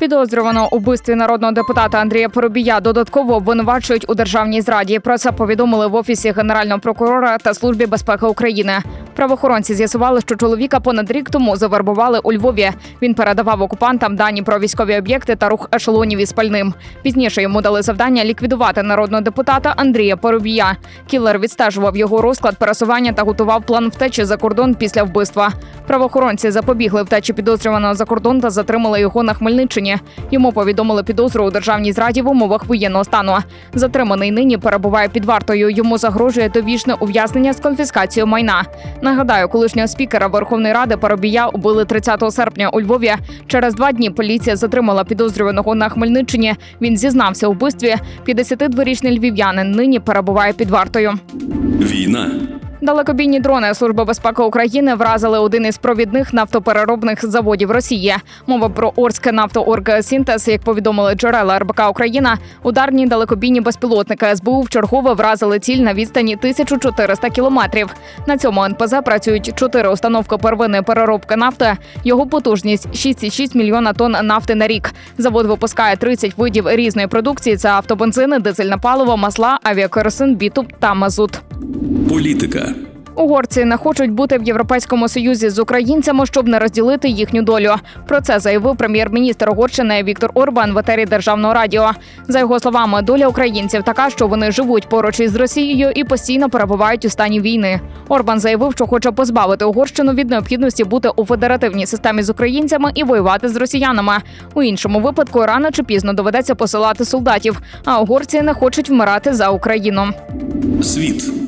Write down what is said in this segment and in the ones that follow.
Підозрювано у вбивстві народного депутата Андрія Поробія додатково обвинувачують у державній зраді. Про це повідомили в офісі генерального прокурора та службі безпеки України. Правоохоронці з'ясували, що чоловіка понад рік тому завербували у Львові. Він передавав окупантам дані про військові об'єкти та рух ешелонів із пальним. Пізніше йому дали завдання ліквідувати народного депутата Андрія Поробія. Кілер відстежував його розклад пересування та готував план втечі за кордон після вбивства. Правоохоронці запобігли втечі підозрюваного за кордон та затримали його на Хмельниччині. Йому повідомили підозру у державній зраді в умовах воєнного стану. Затриманий нині перебуває під вартою. Йому загрожує довічне ув'язнення з конфіскацією майна. Нагадаю, колишнього спікера Верховної Ради Парубія убили 30 серпня у Львові. Через два дні поліція затримала підозрюваного на Хмельниччині. Він зізнався у вбивстві. 52-річний львів'янин нині перебуває під вартою. Війна. Далекобійні дрони Служби безпеки України вразили один із провідних нафтопереробних заводів Росії. Мова про Орське нафтооргсінтез, як повідомили джерела РБК Україна. Ударні далекобійні безпілотники СБУ вчергове вразили ціль на відстані 1400 кілометрів. На цьому НПЗ працюють чотири установки первинної переробки нафти. Його потужність 6,6 мільйона тонн нафти на рік. Завод випускає 30 видів різної продукції: це автобензини, дизельне паливо, масла, авіакеросин, бітум та мазут. Політика. Угорці не хочуть бути в європейському союзі з українцями, щоб не розділити їхню долю. Про це заявив прем'єр-міністр Угорщини Віктор Орбан в етері державного радіо. За його словами, доля українців така, що вони живуть поруч із Росією і постійно перебувають у стані війни. Орбан заявив, що хоче позбавити Угорщину від необхідності бути у федеративній системі з українцями і воювати з росіянами. У іншому випадку рано чи пізно доведеться посилати солдатів. А угорці не хочуть вмирати за Україну. Світ.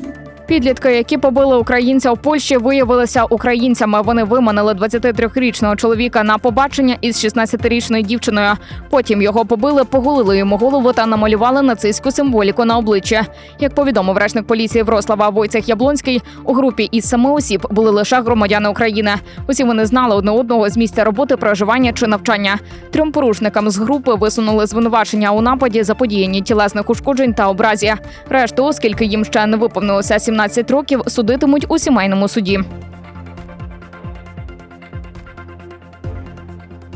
Підлітки, які побили українця у Польщі, виявилися українцями. Вони виманили 23-річного чоловіка на побачення із 16-річною дівчиною. Потім його побили, поголили йому голову та намалювали нацистську символіку на обличчі. Як повідомив речник поліції Врослава Войцех Яблонський, у групі із семи осіб були лише громадяни України. Усі вони знали одне одного з місця роботи, проживання чи навчання. Трьом порушникам з групи висунули звинувачення у нападі, заподіянні тілесних ушкоджень та образі. Решту, оскільки їм ще не виповнилося 17 років, судитимуть у сімейному суді.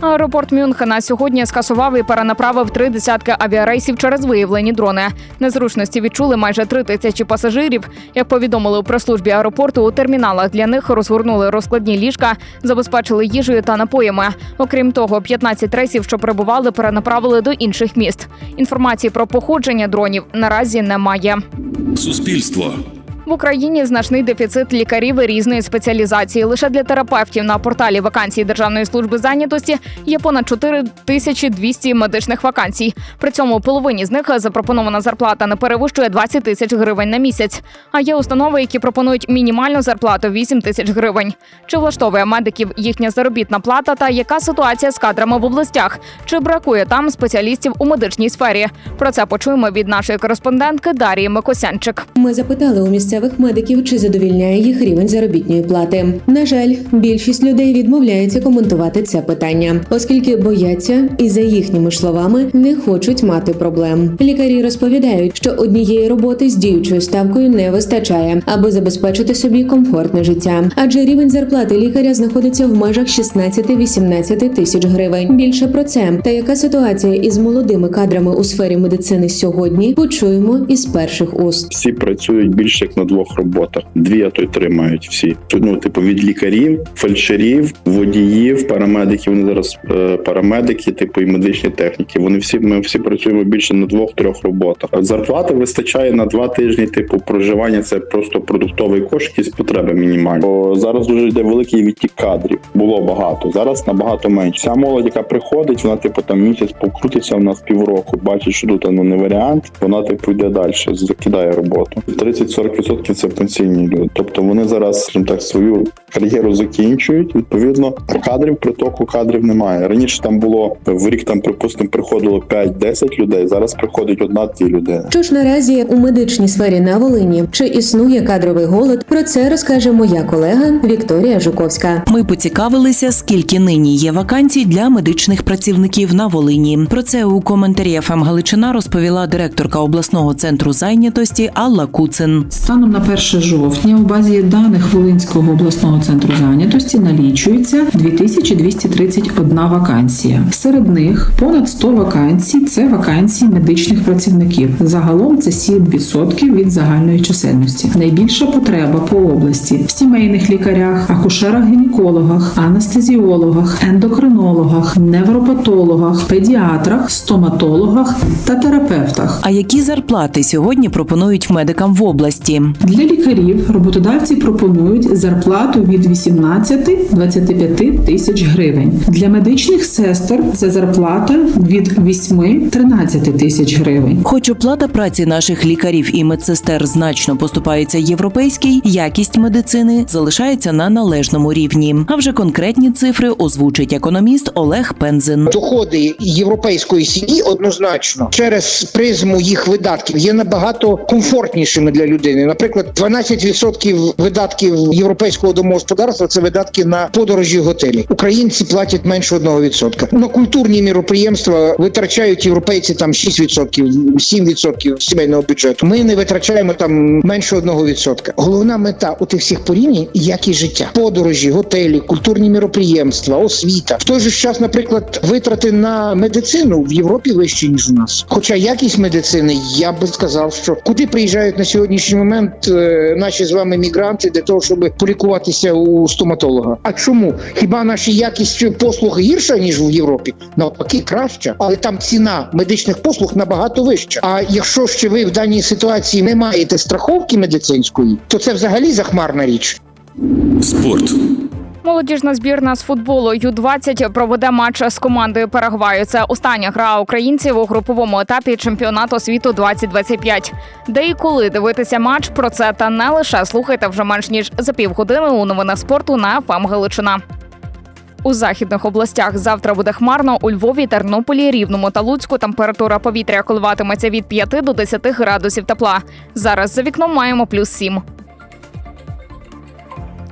Аеропорт Мюнхена сьогодні скасував і перенаправив три десятки авіарейсів через виявлені дрони. Незручності відчули майже три тисячі пасажирів. Як повідомили у прес-службі аеропорту, у терміналах для них розгорнули розкладні ліжка, забезпечили їжею та напоями. Окрім того, 15 рейсів, що прибували, перенаправили до інших міст. Інформації про походження дронів наразі немає. Суспільство. В Україні значний дефіцит лікарів різної спеціалізації. Лише для терапевтів на порталі вакансій Державної служби зайнятості є понад 4200 медичних вакансій. При цьому половині з них запропонована зарплата не перевищує 20 тисяч гривень на місяць. А є установи, які пропонують мінімальну зарплату 8 тисяч гривень. Чи влаштовує медиків їхня заробітна плата та яка ситуація з кадрами в областях? Чи бракує там спеціалістів у медичній сфері? Про це почуємо від нашої кореспондентки Дарії Микосянчик. Ми запитали у місцевих медиків, чи задовільняє їх рівень заробітної плати. На жаль, більшість людей відмовляється коментувати це питання, оскільки бояться і за їхніми словами не хочуть мати проблем. Лікарі розповідають, що однієї роботи з діючою ставкою не вистачає, аби забезпечити собі комфортне життя. Адже рівень зарплати лікаря знаходиться в межах 16-18 тисяч гривень. Більше про це та яка ситуація із молодими кадрами у сфері медицини сьогодні почуємо із перших уст. всі працюють більше як на двох роботах. Дві, а то й три мають всі. Ну, типу, від лікарів, фельдшерів, водіїв, парамедиків. Вони зараз е, парамедики, типу і медичні техніки. Вони всі ми всі працюємо більше на двох-трьох роботах. Зарплати вистачає на два тижні. Типу, проживання це просто продуктовий кошик, якісь потреби мінімальні. Бо зараз дуже йде великий відтік кадрів. Було багато. Зараз набагато менше. Ця молодь, яка приходить, вона типу там місяць покрутиться у нас півроку. Бачить, що тут ну не варіант. Вона типу йде далі, закидає роботу. 30-40% 100% це потенційні люди. Тобто вони зараз, скажімо так, свою кар'єру закінчують. Відповідно, кадрів притоку кадрів немає. Раніше там було в рік, там припустимо, приходило 5-10 людей. Зараз приходить одна-дві людини. Що ж наразі у медичній сфері на Волині чи існує кадровий голод? Про це розкаже моя колега Вікторія Жуковська. Ми поцікавилися, скільки нині є вакансій для медичних працівників на Волині. Про це у коментарі ФМ Галичина розповіла директорка обласного центру зайнятості Алла Куцин. Станом на 1 жовтня у базі даних Волинського обласного центру зайнятості налічується 2231 вакансія. Серед них понад 100 вакансій це вакансії медичних працівників. Загалом це 7% від загальної чисельності. Найбільша потреба по області в сімейних лікарях, акушерах-гінекологах, анестезіологах, ендокринологах, невропатологах, педіатрах, стоматологах та терапевтах. А які зарплати сьогодні пропонують медикам в області? Для лікарів роботодавці пропонують зарплату від 18-25 тисяч гривень. Для медичних сестер це зарплата від 8-13 тисяч гривень. Хоч оплата праці наших лікарів і медсестер значно поступається європейській, якість медицини залишається на належному рівні. А вже конкретні цифри озвучить економіст Олег Пензин. доходи європейської сім'ї однозначно через призму їх видатків є набагато комфортнішими для людини. Наприклад, 12% видатків європейського домогосподарства це видатки на подорожі в готелі. Українці платять менше 1%. На культурні міроприємства витрачають європейці там 6%, 7% сімейного бюджету. Ми не витрачаємо там менше 1%. Головна мета у тих всіх порівнянь якість життя, подорожі, готелі, культурні міроприємства, освіта. В той же час, наприклад, витрати на медицину в Європі вищі ніж у нас. Хоча якість медицини, я би сказав, що куди приїжджають на сьогоднішній момент е, наші з вами мігранти для того, щоб полікуватися у стоматолога. А чому? Хіба наша якість послуг гірша ніж в Європі? Навпаки, краща, але там ціна медичних послуг набагато вища. А якщо ще ви в даній ситуації не маєте страховки медицинської, то це взагалі захмарна річ. Спорт. Молодіжна збірна з футболу Ю-20 проведе матч з командою Парагваю. Це остання гра українців у груповому етапі чемпіонату світу 2025. Де і коли дивитися матч про це та не лише слухайте вже менш ніж за півгодини у новинах спорту на ФМ Галичина. У західних областях завтра буде хмарно. У Львові, Тернополі, Рівному та Луцьку температура повітря коливатиметься від 5 до 10 градусів тепла. Зараз за вікном маємо плюс 7.